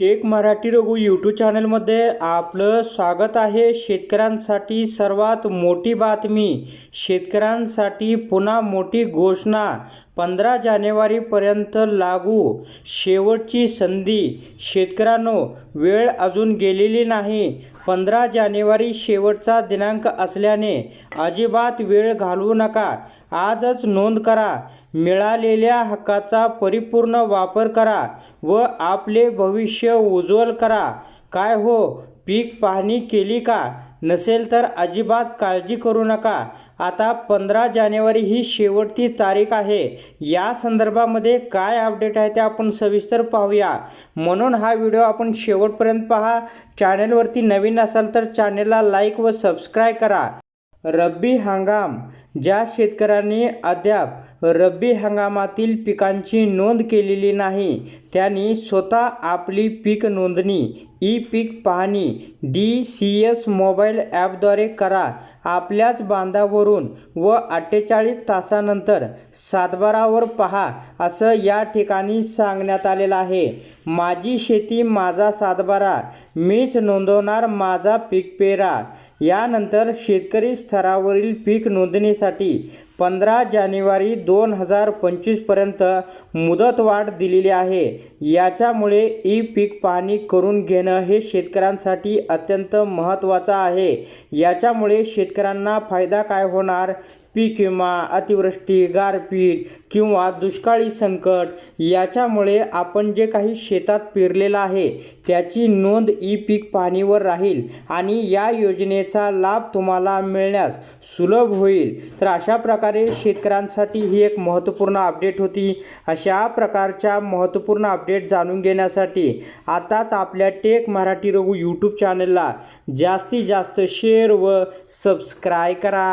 Take Marathi Raghu YouTube चॅनलमध्ये आपलं स्वागत आहे. शेतकऱ्यांसाठी सर्वात मोठी बातमी शेतकऱ्यांसाठी पुन्हा मोठी घोषणा पंधरा जानेवारीपर्यंत लागू. शेवटची संधी शेतकऱ्यांनो वेळ अजून गेलेली नाही. पंधरा जानेवारी शेवटचा दिनांक असल्याने अजिबात वेळ घालवू नका. आजच नोंद करा. मिळालेल्या हक्काचा परिपूर्ण वापर करा व आपले भविष्य उज्ज्वल करा. काय हो? पीक पाहणी केली का? नसेल तर अजिबात काळजी करू नका. आता पंधरा जानेवारी ही शेवटची तारीख आहे. या संदर्भामध्ये काय अपडेट आहे ते आपण सविस्तर पाहूया. म्हणून हा व्हिडिओ आपण शेवटपर्यंत पहा. चॅनलवरती नवीन असाल तर चॅनलला लाईक व सबस्क्राईब करा. रब्बी हंगाम ज्या शेतकऱ्यांनी अद्याप रब्बी हंगामातील पिकांची नोंद केलेली नाही त्यांनी स्वतः आपली पीक नोंदणी ई पीक पाहणी डी सी एस मोबाईल ॲपद्वारे करा. आपल्याच बांधावरून व अठ्ठेचाळीस तासानंतर सातबारावर पहा असं या ठिकाणी सांगण्यात आलेलं आहे. माझी शेती माझा सातबारा मीच नोंदवणार माझा पीक पेरा. यानंतर शेतकरी स्तरावरील पीक नोंदणीसाठी पंधरा जानेवारी दोन हजार पंचवीसपर्यंत मुदतवाढ दिलेली आहे. याच्यामुळे ई पीक पाहणी करून घेणं हे शेतकऱ्यांसाठी अत्यंत महत्त्वाचं आहे. याच्यामुळे शेतकऱ्यांना फायदा काय होणार? पीक विमा अतिवृष्टी गारपीट किंवा दुष्काळी संकट याच्यामुळे आपण जे काही शेतात पेरलेलं आहे त्याची नोंद ई पीक पाहणीवर राहील आणि या योजनेचा लाभ तुम्हाला मिळण्यास सुलभ होईल. तर अशा प्रकारे शेतकऱ्यांसाठी ही एक महत्त्वपूर्ण अपडेट होती. अशा प्रकारच्या महत्त्वपूर्ण अपडेट जाणून घेण्यासाठी आताच आपल्या टेक मराठी रघु यूट्यूब चॅनलला जास्तीत जास्त शेअर व सबस्क्राय करा.